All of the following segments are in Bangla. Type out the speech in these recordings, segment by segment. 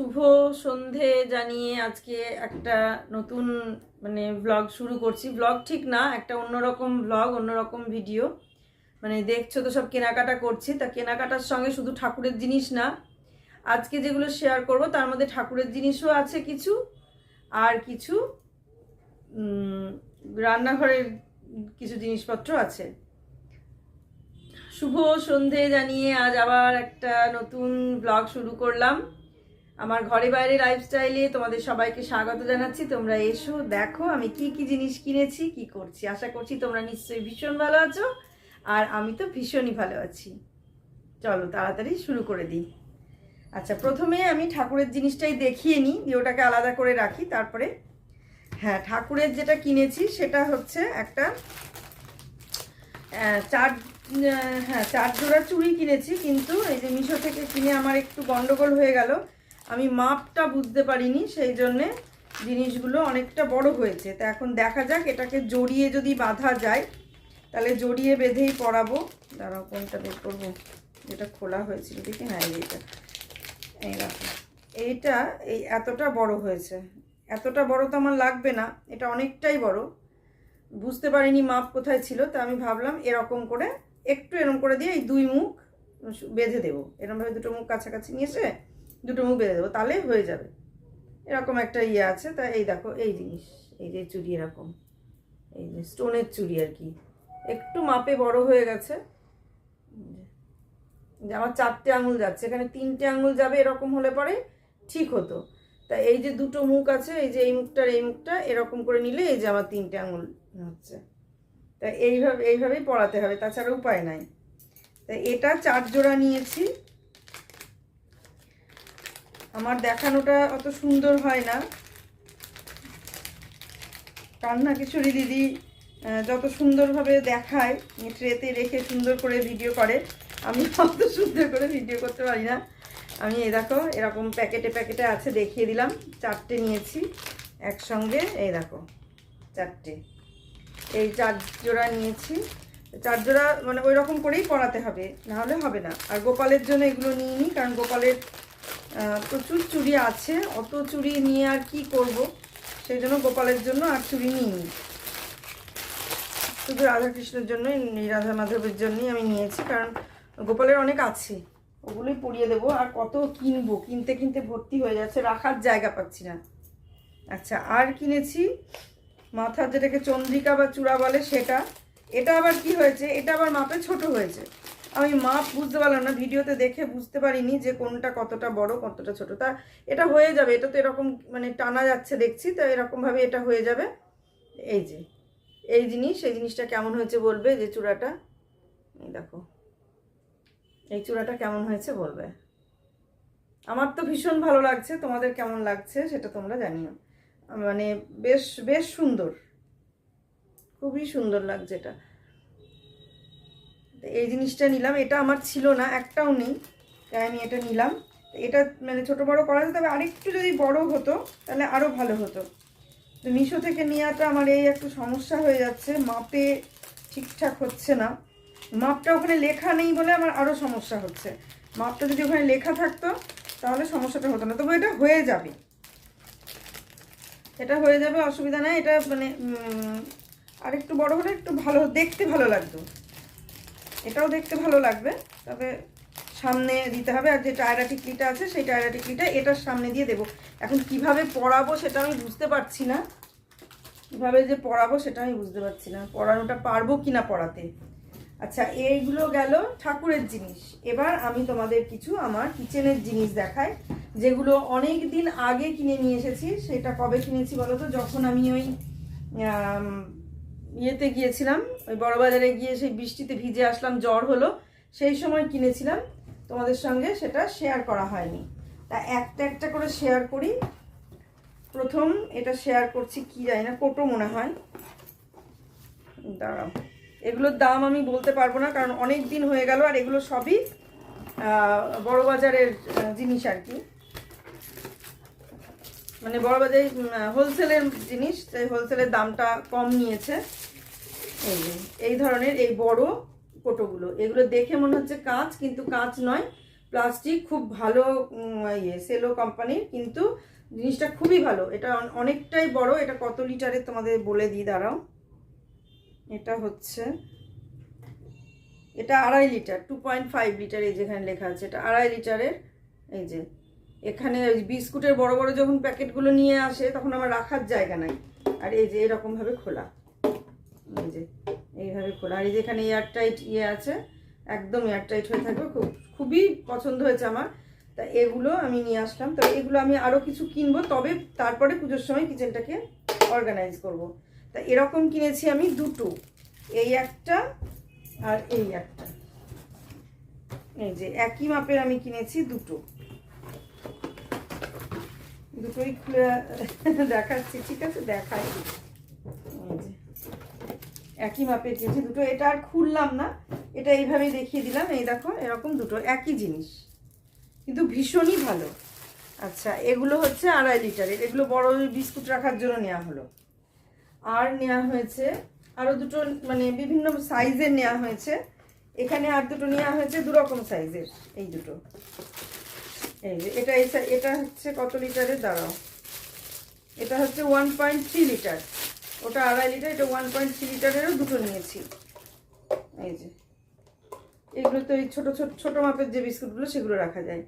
শুভ সন্ধে জানিয়ে আজকে একটা নতুন মানে ব্লগ শুরু করছি। ব্লগ ঠিক না, একটা অন্যরকম ব্লগ অন্যরকম ভিডিও মানে দেখছ তো সব কেনাকাটা করছি। তা কেনাকাটার সঙ্গে শুধু ঠাকুরের জিনিস না, আজকে যেগুলো শেয়ার করব, তার মধ্যে ঠাকুরের জিনিসও আছে কিছু। আর কিছু রান্নাঘরের কিছু জিনিসপত্র আছে। শুভ সন্ধে জানিয়ে আজ আবার একটা নতুন ব্লগ শুরু করলাম। আমার ঘরে বাইরে লাইফস্টাইলে তোমাদের সবাইকে স্বাগত জানাচ্ছি। তোমরা এসো, দেখো আমি কি কি জিনিস কিনেছি, কি করছি। আশা করছি তোমরা নিশ্চয়ই ভীষণ ভালো আছো আর আমি তো ভীষণই ভালো আছি। চলো তাড়াতাড়ি শুরু করে দিই। আচ্ছা প্রথমে আমি ঠাকুরের জিনিসটাই দেখিয়ে নিই, দিয়ে ওটাকে আলাদা করে রাখি, তারপরে হ্যাঁ ঠাকুরের যেটা কিনেছি সেটা হচ্ছে একটা চার হ্যাঁ চার জোড়া চুড়ি কিনেছি, কিন্তু এই যে মিশো থেকে কিনে আমার একটু গন্ডগোল হয়ে গেল। আমি মাপটা বুঝতে পারিনি, সেই জন্যে জিনিসগুলো অনেকটা বড় হয়েছে। তা এখন দেখা যাক, এটাকে জড়িয়ে যদি বাঁধা যায়, তাহলে জড়িয়ে বেঁধেই পরাবো। দাঁড়াও, কোনটা বের করব? যেটা খোলা হয়েছিল দেখি হ্যাঁ এইটা। এই দেখো এইটা এই এতটা বড় হয়েছে। এতটা বড় তো আমার লাগবে না, এটা অনেকটাই বড়। বুঝতে পারিনি মাপ কোথায় ছিল, তা আমি ভাবলাম এরকম করে, একটু এরকম করে দিয়ে এই দুই মুখ বেঁধে দেবো। এরকমভাবে দুটো মুখ কাছাকাছি নিয়ে এসে দুটো মুখ বেঁধে দেবো, তাহলে হয়ে যাবে। এরকম একটা ইয়ে আছে, তা এই দেখো, এই জিনিস, এই যে চুড়ি এরকম, এই যে স্টোনের চুড়ি আর কি। একটু মাপে বড় হয়ে গেছে। যে আমার চারটে আঙুল যাচ্ছে, এখানে তিনটে আঙুল যাবে এরকম হলে পরে ঠিক হতো। তা এই যে দুটো মুখ আছে, এই যে এই মুখটার এই মুখটা, এরকম করে নিলে এই যে আমার তিনটে আঙুল হচ্ছে। তা এইভাবে, এইভাবেই পড়াতে হবে, তাছাড়া উপায় নাই। তা এটা চার জোড়া নিয়েছি। আমার দেখানোটা অত সুন্দর হয় না। কান্না কিশোরী দিদি যত সুন্দরভাবে দেখায় ট্রেতে রেখে সুন্দর করে ভিডিও করে, আমি অত সুন্দর করে ভিডিও করতে পারি না। আমি এ দেখো, এরকম প্যাকেটে প্যাকেটে আছে, দেখিয়ে দিলাম। চারটে নিয়েছি একসঙ্গে, এই দেখো, চারটে। এই চার জোড়া নিয়েছি। চার জোড়া মানে ওই রকম করেই পড়াতে হবে, নাহলে হবে না। আর গোপালের জন্য এগুলো নিয়ে নিই কারণ গোপালের প্রচুর চুড়ি আছে। অত চুড়ি নিয়ে আর কি করব? সেই জন্য গোপালের জন্য আর চুড়ি নিইনি। শুধু রাধাকৃষ্ণের জন্যই রাধা মাধবের জন্যই আমি নিয়েছি, কারণ গোপালের অনেক আছে। ওগুলোই পরিয়ে দেবো। আর কত কিনবো? কিনতে কিনতে ভর্তি হয়ে যাচ্ছে, রাখার জায়গা পাচ্ছি না। আচ্ছা আর কিনেছি মাথার যেটাকে চন্দ্রিকা বা চূড়া বলে সেটা। এটা আবার কি হয়েছে? এটা আবার মাপে ছোট হয়েছে। আমি মাপ বুঝতে পারলাম না, ভিডিওতে দেখে বুঝতে পারিনি যে কোনটা কতটা বড়, কতটা ছোট। তা এটা হয়ে যাবে, এটা তো এরকম মানে টানা যাচ্ছে দেখছি, তো এরকমভাবে এটা হয়ে যাবে। এই যে, এই জিনিস, এই জিনিসটা কেমন হয়েছে বলবে, যে চূড়াটা? দেখো, এই চূড়াটা কেমন হয়েছে বলবে। আমার তো ভীষণ ভালো লাগছে, তোমাদের কেমন লাগছে সেটা তোমরা জানিও। মানে বেশ বেশ সুন্দর, খুবই সুন্দর লাগছে এটা। তো এই জিনিসটা নিলাম। এটা আমার ছিল না একটাও নেই। তাই আমি এটা নিলাম। এটা মানে ছোট বড় করা যেত তবে আরেকটু যদি বড় হতো তাহলে আরও ভালো হতো। তো মিশো থেকে নেওয়াটা আমার এই একটু সমস্যা হয়ে যাচ্ছে। মাপে ঠিকঠাক হচ্ছে না। মাপটা ওখানে লেখা নেই বলে আমার আরও সমস্যা হচ্ছে। মাপটা যদি ওখানে লেখা থাকতো তাহলে সমস্যাটা হতো না। তবু এটা হয়ে যাবে। এটা হয়ে যাবে অসুবিধা নাই। এটা মানে উম, আর একটু বড় হলে একটু ভালো দেখতে ভালো লাগতো। এটাও দেখতে ভালো লাগবে। তবে সামনে দিতে হবে, আর যে টায়রা টিকলিটা আছে, সেই টায়রা টিকলিটা এটার সামনে দিয়ে দেবো। এখন কীভাবে পড়াবো সেটা আমি বুঝতে পারছি না। কীভাবে যে পড়াবো সেটা আমি বুঝতে পারছি না। পড়ানোটা পারব কি না পড়াতে আচ্ছা এইগুলো গেল ঠাকুরের জিনিস। এবার আমি তোমাদের কিছু আমার কিচেনের জিনিস দেখাই, যেগুলো অনেক দিন আগে কিনে নিয়ে এসেছি। সেটা কবে কিনেছি বলো তো? যখন আমি ওই ইয়েতে গিয়েছিলাম, ওই বড়বাজারে গিয়ে সেই বৃষ্টিতে ভিজে আসলাম, জ্বর হলো, সেই সময় কিনেছিলাম। তোমাদের সঙ্গে সেটা শেয়ার করা হয়নি। তা একটা একটা করে শেয়ার করি। প্রথম এটা শেয়ার করছি কি জানি না, কোটো মনে হয়। দাঁড়াও। এগুলোর দাম আমি বলতে পারব না, কারণ অনেক দিন হয়ে গেল আর এগুলো সবই বড় বাজারের জিনিস আর কি। মানে বড় বাজারে হোলসেলের জিনিস তাই হোলসেলের দামটা কম নিয়েছে। এই যে, এই ধরনের এই বড় কোটোগুলো। এগুলো দেখে মনে হচ্ছে কাঁচ কিন্তু কাঁচ নয়। প্লাস্টিক খুব ভালো ইয়ে সেলো কোম্পানির কিন্তু জিনিসটা খুবই ভালো। এটা অনেকটাই বড়। এটা কত লিটারের তোমাদের বলে দিই দাঁড়াও। এটা হচ্ছে এটা আড়াই litre two point five litre এই যেখানে লেখা আছে। এটা আড়াই লিটারের এই যে এখানে বিস্কুটের বড় বড় যখন প্যাকেটগুলো নিয়ে আসে তখন আমার রাখার জায়গা নাই। আর এই যে এরকমভাবে খোলা। যে, এইভাবে খোলা। আর যেখানে এয়ারটাইট ইয়ে আছে, একদম এয়ারটাইট হয়ে থাকবে। খুব, খুবই পছন্দ হয়েছে আমার। তা এগুলো আমি নিয়ে আসলাম। তবে এগুলো আমি আরও কিছু কিনবো, তবে তারপরে পুজোর সময় কিচেনটাকে অর্গানাইজ করব। তা এরকম কিনেছি আমি দুটো। এই একটা আর এই একটা। এই যে একই মাপের আমি কিনেছি দুটো। দুটোই খুলে দেখাচ্ছি, ঠিক আছে? দেখাই। একই মাপের কিনেছি দুটো, এটা আর খুললাম না, এটা এইভাবেই দেখিয়ে দিলাম। এই দেখো, এরকম দুটো, একই জিনিস। কিন্তু ভীষণই ভালো। আচ্ছা এগুলো হচ্ছে আড়াই লিটারের এগুলো বড় বিস্কুট রাখার জন্য নেওয়া হলো। আর নেওয়া হয়েছে আরও দুটো মানে বিভিন্ন সাইজের নেওয়া হয়েছে। এখানে আর দুটো নেওয়া হয়েছে দু রকম সাইজের, এই দুটো। এই যে, এটা এটা হচ্ছে কত লিটারের? দাঁড়াও। এটা হচ্ছে ওয়ান পয়েন্ট থ্রি লিটার। ওটা আড়াই লিটার এটা ওয়ান পয়েন্ট থ্রি লিটারেরও দুটো নিয়েছি। এই যে। এগুলো তো এই ছোটো, ছোট, ছোটো মাপের যে বিস্কুটগুলো, সেগুলো রাখা যায়।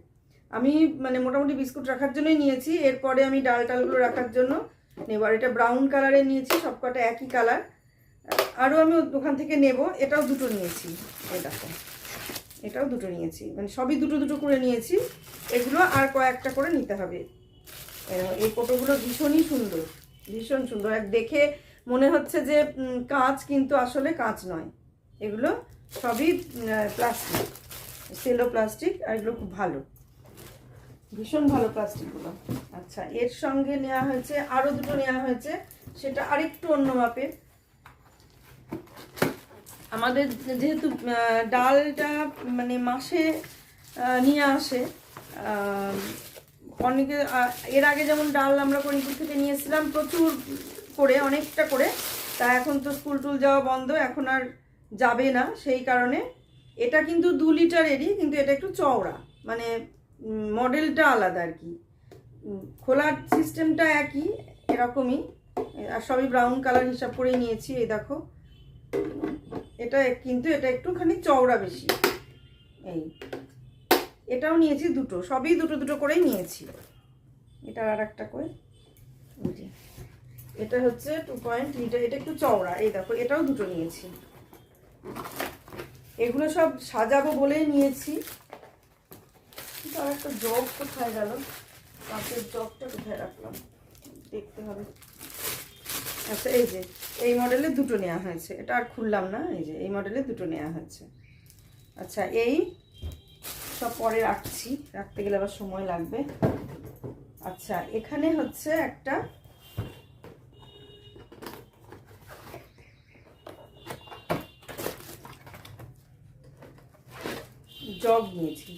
আমি মানে মোটামুটি বিস্কুট রাখার জন্যই নিয়েছি। এরপরে আমি ডাল টালগুলো রাখার জন্য নেব। আর এটা ব্রাউন কালারে নিয়েছি, সবকটা একই কালার আরও আমি দোকান থেকে নেব। এটাও দুটো নিয়েছি। দেখো। এটাও দুটো নিয়েছি। মানে সবই দুটো দুটো করে নিয়েছি। এগুলো আর কয়েকটা করে নিতে হবে। এই কোটোগুলো ভীষণই সুন্দর। ভীষণ সুন্দর। এক দেখে মনে হচ্ছে যে কাঁচ কিন্তু আসলে কাঁচ নয়। এগুলো সবই প্লাস্টিক সেলো প্লাস্টিক আর এগুলো খুব ভালো। ভীষণ ভালো প্লাস্টিকগুলো আচ্ছা এর সঙ্গে নেওয়া হয়েছে আরও দুটো নেওয়া হয়েছে, সেটা আরেকটু অন্য মাপের। আমাদের যেহেতু ডালটা মানে মাসে নিয়ে আসে অনেকে এর আগে যেমন ডাল আমরা করিমপুর থেকে নিয়েছিলাম প্রচুর করে, অনেকটা করে। তা এখন তো স্কুল টুল যাওয়া বন্ধ, এখন আর যাবে না, সেই কারণে। এটা কিন্তু দু লিটারেরই, কিন্তু এটা একটু চওড়া মানে মডেলটা আলাদা আর কি। খোলার সিস্টেমটা একই, এরকমই। আর সবই ব্রাউন কালার হিসাব করেই নিয়েছি, এই দেখো। এটা কিন্তু এটা একটুখানি চওড়া বেশি। এই। এটাও নিয়েছি দুটো, সবই দুটো দুটো করেই নিয়েছি। এটা আর একটা করে এটা হচ্ছে টু পয়েন্ট লিটার, এটা একটু চওড়া, এই দেখো, এটাও দুটো নিয়েছি। এগুলো সব সাজাবো বলেই নিয়েছি। আর একটা জগ কোথায় গেল? কাঁচের জগটা কোথায় রাখলাম? দেখতে হবে। আচ্ছা এই যে, এই মডেলে দুটো নেওয়া হয়েছে। এটা আর খুললাম না, এই যে, এই মডেলে দুটো নেওয়া হয়েছে। আচ্ছা এই সব পরে রাখছি। রাখতে গেলে আবার সময় লাগবে। আচ্ছা এখানে হচ্ছে একটা জগ নিয়েছি।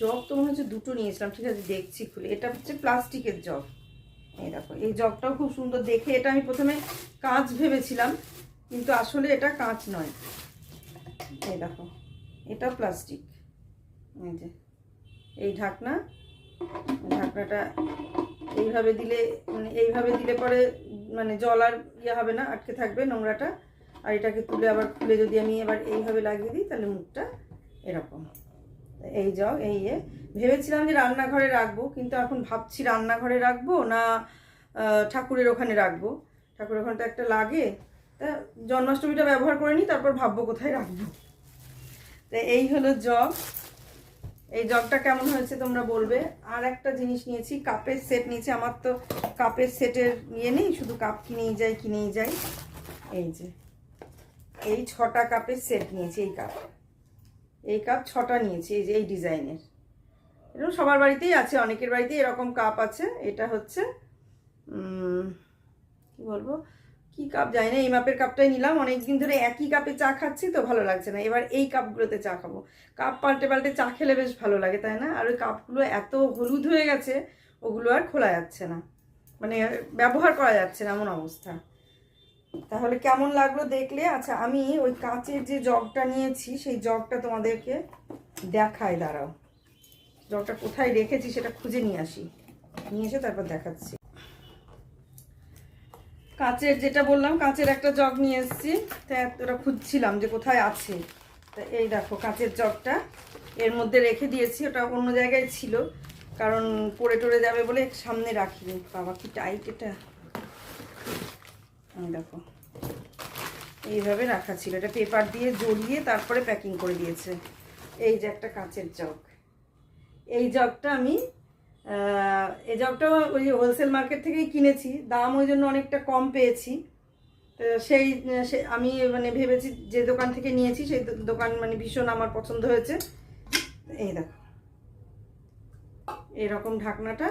জগ তো মনে হচ্ছে দুটো নিয়েছিলাম। ঠিক আছে, দেখছি খুলে। এটা হচ্ছে প্লাস্টিকের জগ। এই দেখো, এই জগটাও খুব সুন্দর দেখে। এটা আমি প্রথমে কাঁচ ভেবেছিলাম, কিন্তু আসলে এটা কাঁচ নয়। এই দেখো, এটা প্লাস্টিক। এই যে, এই ঢাকনা, ঢাকনাটা এইভাবে দিলে মানে এইভাবে দিলে পরে মানে জল আর ইয়ে হবে না, আটকে থাকবে নোংরাটা। আর এটাকে তুলে আবার খুলে যদি আমি এবার এইভাবে লাগিয়ে দিই, তাহলে মুখটা এরকম। এই জগ এই ইয়ে ভেবেছিলাম যে রান্নাঘরে রাখব, কিন্তু এখন ভাবছি রান্নাঘরে রাখব না ঠাকুরের ওখানে রাখব। ঠাকুরের ওখানে তো একটা লাগে। তা জন্মাষ্টমীটা ব্যবহার করে নিই, তারপর ভাববো কোথায় রাখব। তো এই হলো জগ এই জগটা কেমন হয়েছে তোমরা বলবে। আর একটা জিনিস নিয়েছি, কাপের সেট নিয়েছি। আমার তো কাপের সেটের ইয়ে নেই, শুধু কাপ কিনেই যাই কিনেই যাই। এই যে, এই ছটা কাপের সেট নিয়েছি, এই কাপ। এই কাপ ছটা নিয়েছি, এই যে এই ডিজাইনের। এরকম সবার বাড়িতেই আছে, অনেকের বাড়িতেই এরকম কাপ আছে। এটা হচ্ছে কি বলব? কি কাপ জানি না? এই মাপের কাপটাই নিলাম। অনেকদিন ধরে একই কাপে চা খাচ্ছি তো ভালো লাগছে না। এবার এই কাপগুলোতে চা খাব। কাপ পাল্টে পাল্টে চা খেলে বেশ ভালো লাগে, তাই না? আর ওই কাপগুলো এত হলুদ হয়ে গেছে, ওগুলো আর খোলা যাচ্ছে না। মানে ব্যবহার করা যাচ্ছে না, এমন অবস্থা। তাহলে কেমন লাগল দেখলে? আচ্ছা আমি ওই কাঁচের যে জগটা নিয়েছি, সেই জগটা তোমাদেরকে দেখায় দাঁড়াও। জগটা কোথায় রেখেছি সেটা খুঁজে নিয়ে আসি। নিয়ে এসে তারপর দেখাচ্ছি। কাঁচের, যেটা বললাম, কাঁচের একটা জগ নিয়ে এসেছি। তা ওটা খুঁজছিলাম যে কোথায় আছে। তা এই দেখো, কাঁচের জগটা। এর মধ্যে রেখে দিয়েছি, ওটা অন্য জায়গায় ছিল। কারণ পড়ে টরে যাবে বলে সামনে রাখিনি। বাবা, কি টাইট এটা। দেখো, এইভাবে রাখা ছিল। এটা পেপার দিয়ে জড়িয়ে তারপরে প্যাকিং করে দিয়েছে। এই যে একটা কাঁচের জগ। এই জগটা আমি এই জগটা ওই হোলসেল মার্কেট থেকেই কিনেছি। দাম ওই জন্য অনেকটা কম পেয়েছি। সেই আমি মানে ভেবেছি যে দোকান থেকে নিয়েছি, সেই দোকান মানে ভীষণ আমার পছন্দ হয়েছে। এই দেখো। এরকম ঢাকনাটা।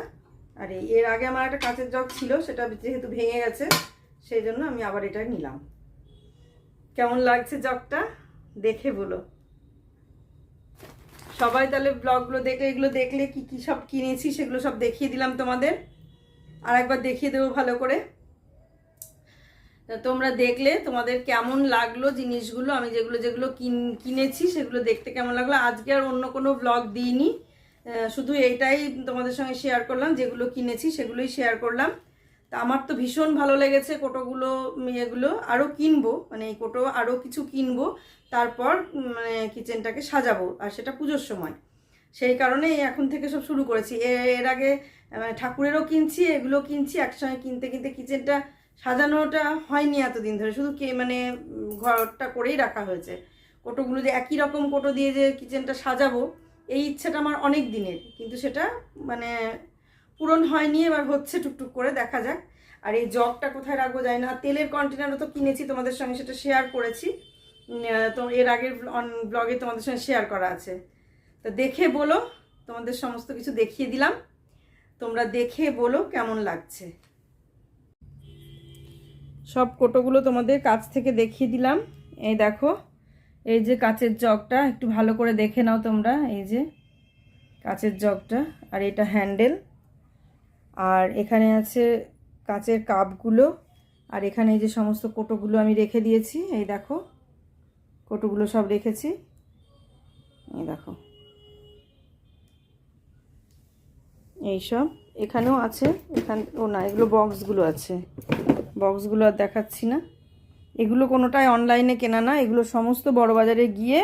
আর এর আগে আমার একটা কাঁচের জগ ছিল, সেটা যেহেতু ভেঙে গেছে, সেই জন্য আমি আবার এটা নিলাম। কেমন লাগছে জগটা দেখে বলো। সবাই তাহলে ব্লগগুলো দেখলে এগুলো দেখলে কি কি সব কিনেছি সেগুলো সব দেখিয়ে দিলাম তোমাদের। আর একবার দেখিয়ে দেবো ভালো করে। তোমরা দেখলে তোমাদের কেমন লাগল জিনিসগুলো, আমি যেগুলো যেগুলো কিন- কিনেছি সেগুলো দেখতে কেমন লাগল। আজকে আর অন্য কোনো ব্লগ দিইনি। শুধু এইটাই তোমাদের সঙ্গে শেয়ার করলাম, যেগুলো কিনেছি সেগুলোই শেয়ার করলাম। তা আমার তো ভীষণ ভালো লেগেছে কোটোগুলো এগুলো আরও কিনবো মানে এই কোটো আরও কিছু কিনবো, তারপর মানে কিচেনটাকে সাজাবো, আর সেটা পুজোর সময়। সেই কারণেই এখন থেকে সব শুরু করেছি। এর আগে মানে ঠাকুরেরও কিনছি, এগুলো কিনছি, একসঙ্গে কিনতে কিনতে কিচেনটা সাজানোটা হয়নি এতদিন ধরে। শুধু কে মানে ঘরটা করেই রাখা হয়েছে। কোটোগুলো যে একই রকম কোটো দিয়ে যে কিচেনটা সাজাবো, এই ইচ্ছাটা আমার অনেক দিনের। কিন্তু সেটা মানে পূরণ হয়নি, এবার হচ্ছে টুকটুক করে দেখা যাক। আর এই জগটা কোথায় রাখব যায় না। তেলের কন্টেনারও তো কিনেছি তোমাদের সঙ্গে, সেটা শেয়ার করেছি। তো এর আগের ব্লগে তোমাদের সঙ্গে শেয়ার করা আছে। তো দেখে বলো, তোমাদের সমস্ত কিছু দেখিয়ে দিলাম। তোমরা দেখে বলো কেমন লাগছে। সব কোটোগুলো তোমাদের কাছ থেকে দেখিয়ে দিলাম। এই দেখো, এই যে কাচের জগটা, একটু ভালো করে দেখে নাও তোমরা। এই যে কাচের জগটা, আর এটা হ্যান্ডেল আর এখানে আছে কাচের কাপগুলো। আর এখানে যে সমস্ত কোটোগুলো আমি রেখে দিয়েছি, এই দেখো, কোটোগুলো সব রেখেছি। এই দেখো এইসব এখানেও আছে, এখান, ও না, এগুলো বক্সগুলো আছে। বক্সগুলো আর দেখাচ্ছি না। এগুলো কোনোটাই অনলাইনে কেনা না, এগুলো সমস্ত বড় বাজারে গিয়ে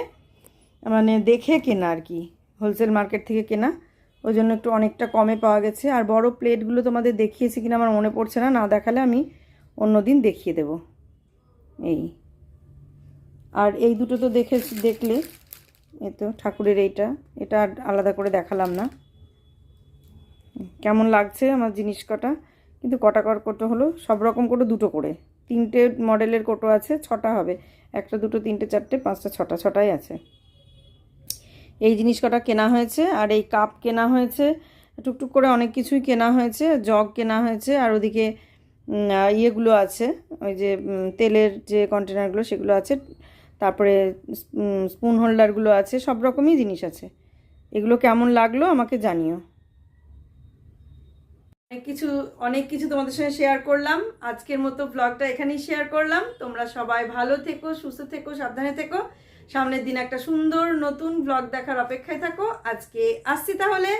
মানে দেখে কেনা আর কি, হোলসেল মার্কেট থেকে কেনা। ওই জন্য একটু অনেকটা কমে পাওয়া গেছে। আর বড় প্লেটগুলো তোমাদের দেখিয়েছি কিনা আমার মনে পড়ছে না না দেখালে আমি অন্য দিন দেখিয়ে দেব। এই। আর এই দুটো তো দেখে দেখলে। এ তো ঠাকুরের এইটা। এটা আর আলাদা করে দেখালাম না। কেমন লাগছে আমার জিনিস কটা? কিন্তু কটা কর কোটো হলো? সব রকম কোটো দুটো করে। তিনটে মডেলের কোটো আছে, ছটা হবে। একটা দুটো, তিনটে, চারটে, পাঁচটা, ছটা, ছটাই আছে। এই জিনিস কটা কেনা হয়েছে, আর এই কাপ কেনা হয়েছে, টুকটুক করে অনেক কিছুই কেনা হয়েছে, জগ কেনা হয়েছে, আর ওদিকে ইয়েগুলো আছে, ওই যে তেলের যে কন্টেনারগুলো সেগুলো আছে, তারপরে স্পুন হোল্ডারগুলো আছে, সব রকমই জিনিস আছে। এগুলো কেমন লাগল আমাকে জানিও। অনেক কিছু অনেক কিছু তোমাদের সঙ্গে শেয়ার করলাম। আজকের মতো ব্লগটা এখানেই শেয়ার করলাম। তোমরা সবাই ভালো থেকো, সুস্থ থেকো, সাবধানে থেকো। সামনের দিন একটা সুন্দর নতুন ব্লগ দেখার অপেক্ষায় থাকো। আজকে আসছি তাহলে।